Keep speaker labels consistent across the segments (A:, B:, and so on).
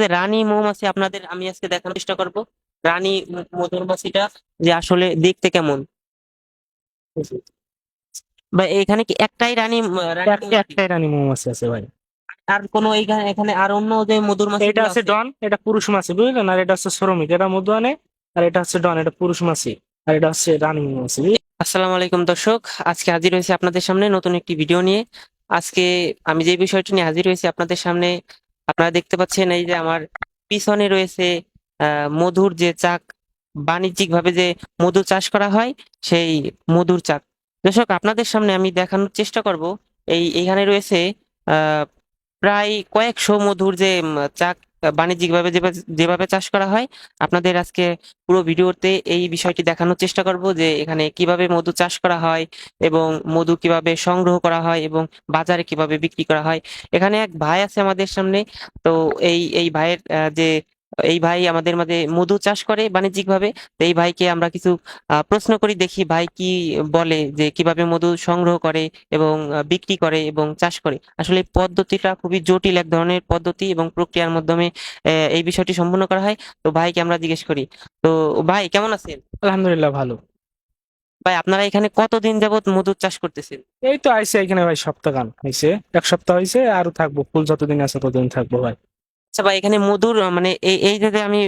A: যে রানী মৌমাছি আপনাদের আমি আজকে দেখানোর চেষ্টা করব। রানী মধুমাছিটা যে আসলে দেখতে কেমন? বা এখানে কি একটাই রানী রানী
B: একটাই রানী মৌমাছি আছে ভাই।
A: আর কোনো এইখানে এখানে আর অন্য যে মধুর মাছি
B: এটা আছে ডন এটা পুরুষ মাছি বুঝলেন? আর এটা হচ্ছে শ্রমিক এটা মধু আনে আর এটা হচ্ছে ডন এটা পুরুষ মাছি আর এটা হচ্ছে রানী মৌমাছি
A: আসসালামু আলাইকুম দর্শক আজকে হাজির হয়েছি আপনাদের সামনে নতুন একটি ভিডিও নিয়ে। আজকে আমি যে বিষয়টি নিয়ে হাজির হয়েছি আপনাদের সামনে আপনারা দেখতে পাচ্ছেন এই যে আমার পিছনে রয়েছে মধুর যে চাক বাণিজ্যিক ভাবে যে মধু চাষ করা হয়, সেই মধুর চাক। দর্শক, আপনাদের সামনে আমি দেখানোর চেষ্টা করব। এই, এখানে রয়েছে প্রায় কয়েকশো মধুর যে চাক বাণিজ্যিক ভাবে যেভাবে চাষ করা হয়, আপনাদের আজকে পুরো ভিডিওতে এই বিষয়টি দেখানোর চেষ্টা করব যে এখানে কীভাবে মধু চাষ করা হয় এবং মধু কীভাবে সংগ্রহ করা হয় এবং বাজারে কীভাবে বিক্রি করা হয়। এখানে এক ভাই আছে আমাদের সামনে, তো এই এই ভাইয়ের যে এই ভাই আমাদের মাঝে মধু চাষ করে বাণিজ্যিক ভাবে তো এই ভাইকে আমরা কিছু প্রশ্ন করি দেখি ভাই কি বলে যে কীভাবে মধু সংগ্রহ করে এবং বিক্রি করে এবং চাষ করে। আসলে পদ্ধতিটা খুবই জটিল এক ধরনের পদ্ধতি এবং প্রক্রিয়ার মাধ্যমে এই বিষয়টি সম্পন্ন করা হয়। তো ভাইকে আমরা জিজ্ঞেস করি তো ভাই কেমন আছেন?
B: আলহামদুলিল্লাহ ভালো।
A: ভাই আপনারা এখানে কতদিন যাবত মধুর চাষ করতেছেন?
B: এই তো আইসে এখানে ভাই সপ্তাহখান হয়েছে এক সপ্তাহ হয়েছে আরও থাকব ফুল যতদিন আছে ততদিন থাকব ভাই।
A: আচ্ছা ভাই এখানে মধুর মানে এই যে আমি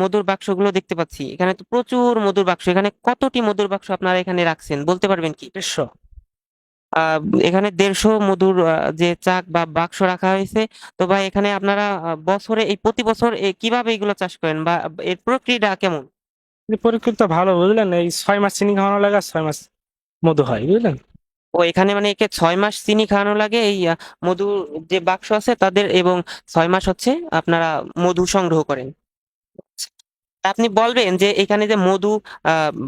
A: মধুর বাক্সগুলো দেখতে পাচ্ছি এখানে তো প্রচুর মধুর বাক্স এখানে কতটি মধুর বাক্স আপনারা এখানে রাখছেন বলতে পারবেন কি?
B: দেড়শো।
A: এখানে দেড়শো মধুর যে চাক বা বাক্স রাখা হয়েছে তো ভাই এখানে আপনারা বছরে এই প্রতি বছর কীভাবে এগুলো চাষ করেন বা এর প্রক্রিয়াটা কেমন?
B: পরীক্ষা ভালো বুঝলেন? এই ছয় মাস চিনি খাওয়ানো লাগে ছয় মাস মধু হয় বুঝলেন?
A: ও এখানে মানে একে ছয় মাস চিনি খাওয়ানো লাগে, এই মধুর যে বাক্স আছে তাদের এবং ছয় মাস হচ্ছে আপনারা মধু সংগ্রহ করেন। আপনি বলবেন যে এখানে যে মধু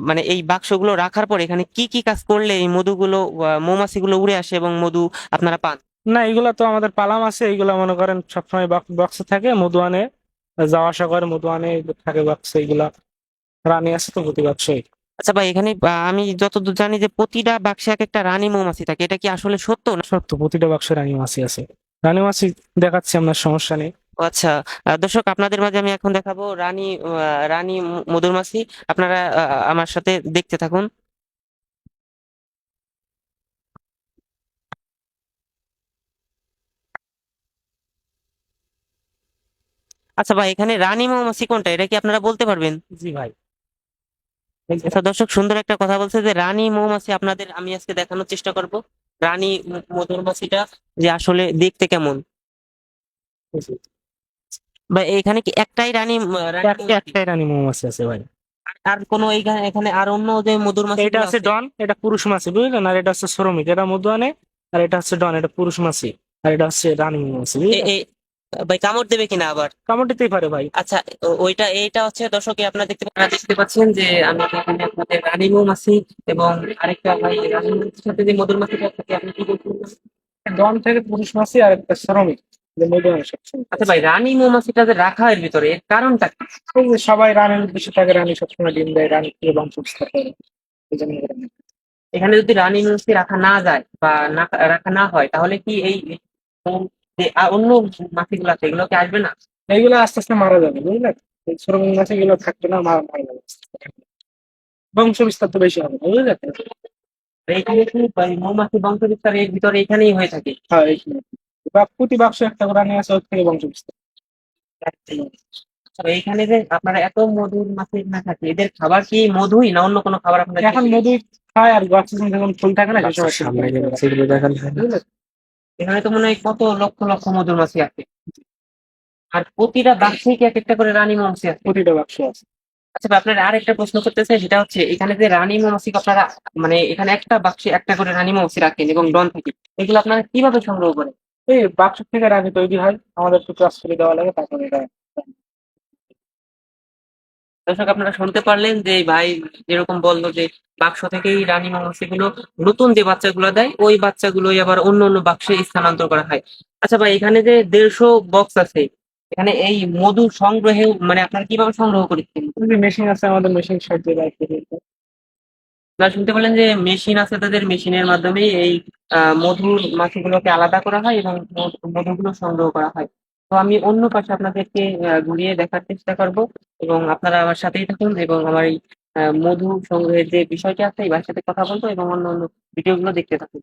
A: মানে এই বাক্সগুলো রাখার পর এখানে কি কি কাজ করলে এই মধুগুলো মৌমাছিগুলো উড়ে আসে এবং মধু আপনারা পান?
B: না, এগুলা তো আমাদের পালাম আছে এইগুলা মনে করেন সবসময় বক্সে থাকে, মধু আনে যাওয়া আসা করে, মধু আনে, থাকে বক্সে এইগুলা রানী আছে তো প্রতি বাক্সে
A: আচ্ছা ভাই এখানে আমি যতদূর জানি যে প্রতিটা বাক্সে এক একটা রানী মৌমাছি থাকে। এটা কি আসলে সত্য না
B: সত্য প্রতিটা বাক্সে রানী মাছি আছে। রানী মাছি দেখাচ্ছি আপনার সমস্যা নেই।
A: আচ্ছা দর্শক আপনাদের মাঝে আমি এখন দেখাবো রানী রানী ম- মধুমাছি আপনারা আমার সাথে দেখতে থাকুন। আচ্ছা ভাই এখানে রানী মৌমাছি কোনটা? এটা কি আপনারা বলতে পারবেন?
B: জি ভাই।
A: আচ্ছা দর্শক সুন্দর একটা কথা বলছে যে রানী মৌমাছি আপনাদের আমি আজকে দেখানোর চেষ্টা করব। রানী ম- মধুমাছিটা যে আসলে দেখতে কেমন। বা এখানে কি একটাই রানী?
B: একটাই রানী মৌমাছি আছে ভাই।
A: আর- কোন এইখানে এখানে আর অন্য যে মধুর মাছি
B: এটা আছে ডন এটা পুরুষ মাছি বুঝলেন? আর এটা হচ্ছে শ্রমিক এটা মধু আনে আর এটা হচ্ছে ডন এটা পুরুষ মাছি আর এটা হচ্ছে রানী মৌমাছি?
A: ভাই কামড় দেবে কিনা আবার?
B: কামড় দিতেই পারে ভাই।
A: আচ্ছা ওইটা এইটা হচ্ছে দর্শকে আপনারা দেখতে আপনারা দেখতে পাচ্ছেন যে আমি এখানে আপনাদের রানী মৌমাছি এবং আরেকটা ভাই রানী মৌমাছির সাথে যে মধুর মাছিটা থাকে আপনি কি বলছেন
B: ডন থেকে পুরুষ মাছি আর একটা শ্রমিক
A: আচ্ছা ভাই রানী মৌমাছিটা যে রাখা এর ভিতরে এর কারণটা কি?
B: সবাই রানীর উদ্দেশ্যে থাকে রানী সবসময় ডিম দেয় রানী বংশ বিস্তার করে এই জন্য
A: এখানে যদি রানী মৌমাছি রাখা না যায় বা না রাখা না হয় তাহলে কি এই অন্য মাছিগুলো আছে এগুলো কি আসবে না?
B: এইগুলো আস্তে আস্তে মারা যাবে বুঝলেন এই শ্রমিক মাছি গুলো থাকবে না মারা মারা যাবে। বংশ বিস্তার তো বেশি হবে বুঝলেন
A: এইখানে কি মৌমাছি বংশ বিস্তার এর ভিতরে এখানেই হয়ে থাকে?
B: হ্যাঁ এইখানে বা প্রতি বাক্স একটা করে আছে ওর থেকে বংশ বিস্তার
A: তো এইখানে যে আপনারা এত মধুর মাছি না থাকে এদের খাবার কি মধুই না অন্য কোনো খাবার আপনারা
B: এখন মধু খায় আর গাছের সামনে যখন ফুল থাকে না সে সময় বুঝলেন?
A: এখানে তো মনে হয় কত লক্ষ লক্ষ মধুর মাছি আছে। আর প্রতিটা বাক্সে কি এক একটা করে রানী মৌমাছি আছে?
B: প্রতিটা বাক্স আছে।
A: আচ্ছা আপনার আর একটা প্রশ্ন করতে চাই সেটা হচ্ছে এখানে যে রানী মৌমাছি আপনারা মানে এখানে একটা বাক্সে একটা করে রানী মৌমাছি রাখেন এবং ডন থাকে এগুলো আপনারা কীভাবে সংগ্রহ করেন?
B: এই বাক্স থেকে রানী তৈরি হয় আমাদের একটু চাষ করে দেওয়া লাগে তারপরে এটা
A: দর্শক আপনারা শুনতে পারলেন যে ভাই যেরকম বলল যে বাক্স থেকেই রানী মৌমাছি গুলো নতুন যে বাচ্চাগুলো দেয় ওই বাচ্চাগুলোই আবার অন্য অন্য বাক্সে স্থানান্তর করা হয়। আচ্ছা ভাই এখানে যে দেড়শো বক্স আছে এখানে এই মধু সংগ্রহে মানে আপনারা কীভাবে সংগ্রহ করেছেন?
B: মেশিন আছে আমাদের মেশিন সাহায্যে
A: আপনারা শুনতে পেলেন যে মেশিন আছে তাদের মেশিনের মাধ্যমে এই মধুর মাছিগুলোকে আলাদা করা হয় এবং মধু- মধুগুলো সংগ্রহ করা হয়। তো আমি অন্য পাশে আপনাদেরকে ঘুরিয়ে দেখার চেষ্টা করব এবং আপনারা আমার সাথেই থাকুন এবং আমার এই মধু সংগ্রহের যে বিষয়টি আছে এই সাথে কথা বলব এবং অন্য অন্য ভিডিওগুলো দেখতে থাকুন।